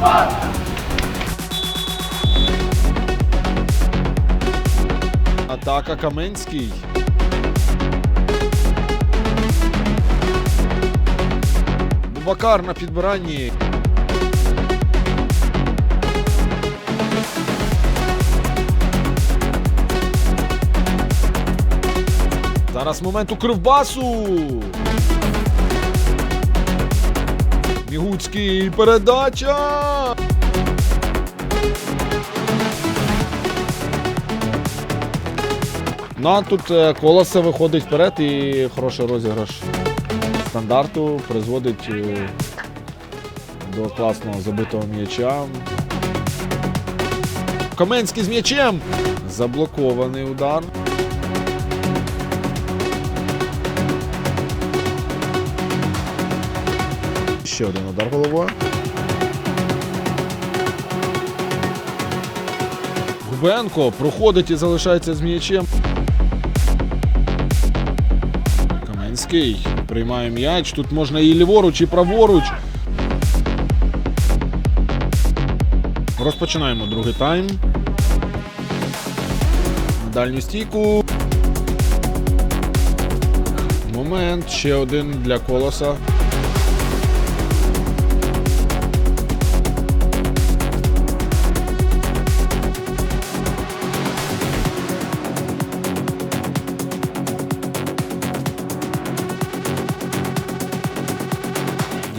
Спарта! Атака Каменський. Бубакар на підбиранні. Зараз момент у кривбасу. Мігуцький передача. Ну, тут е, колоса виходить вперед і хороший розіграш стандарту призводить е, до класного забитого м'яча. Каменський з м'ячем. Заблокований удар. Ще один удар головою. Губенко проходить і залишається з м'ячем. Каменський приймає м'яч. Тут можна і ліворуч, і праворуч. Розпочинаємо другий тайм. Дальню стійку. Момент. Ще один для колоса.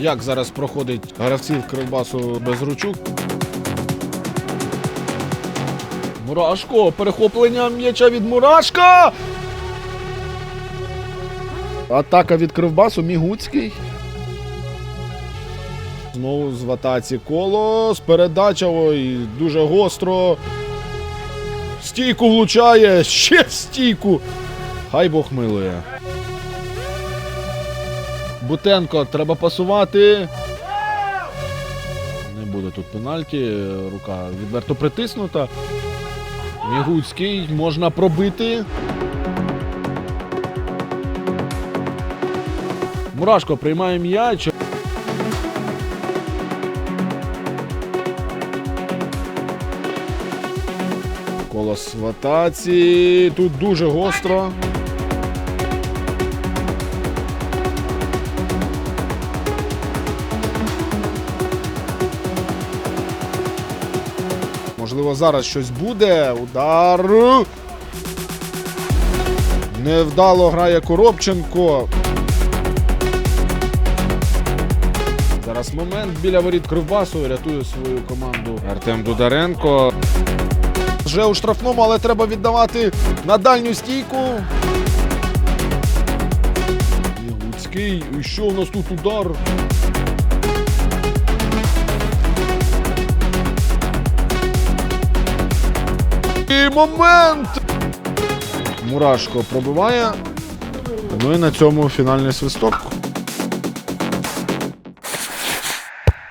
Як зараз проходить гравців Кривбасу без ручук? Мурашко, перехоплення м'яча від Мурашка. Атака від Кривбасу, Мігуцький. Знову з в атаці колос. Передача дуже гостро. Стійку влучає, ще стійку. Хай Бог милує. Бутенко, треба пасувати. Не буде тут пенальті. Рука відверто притиснута. Мігуцький можна пробити. Мурашко приймає м'яч. Колос в атаці. Тут дуже гостро. Можливо, зараз щось буде. Удар. Невдало грає Коробченко. Зараз момент біля воріт Кривбасу рятує свою команду Артем Дударенко. Вже у штрафному, але треба віддавати на дальню стійку. Ягуцький. І що у нас тут удар? І момент! Мурашко пробиває. Ну і на цьому фінальний свисток.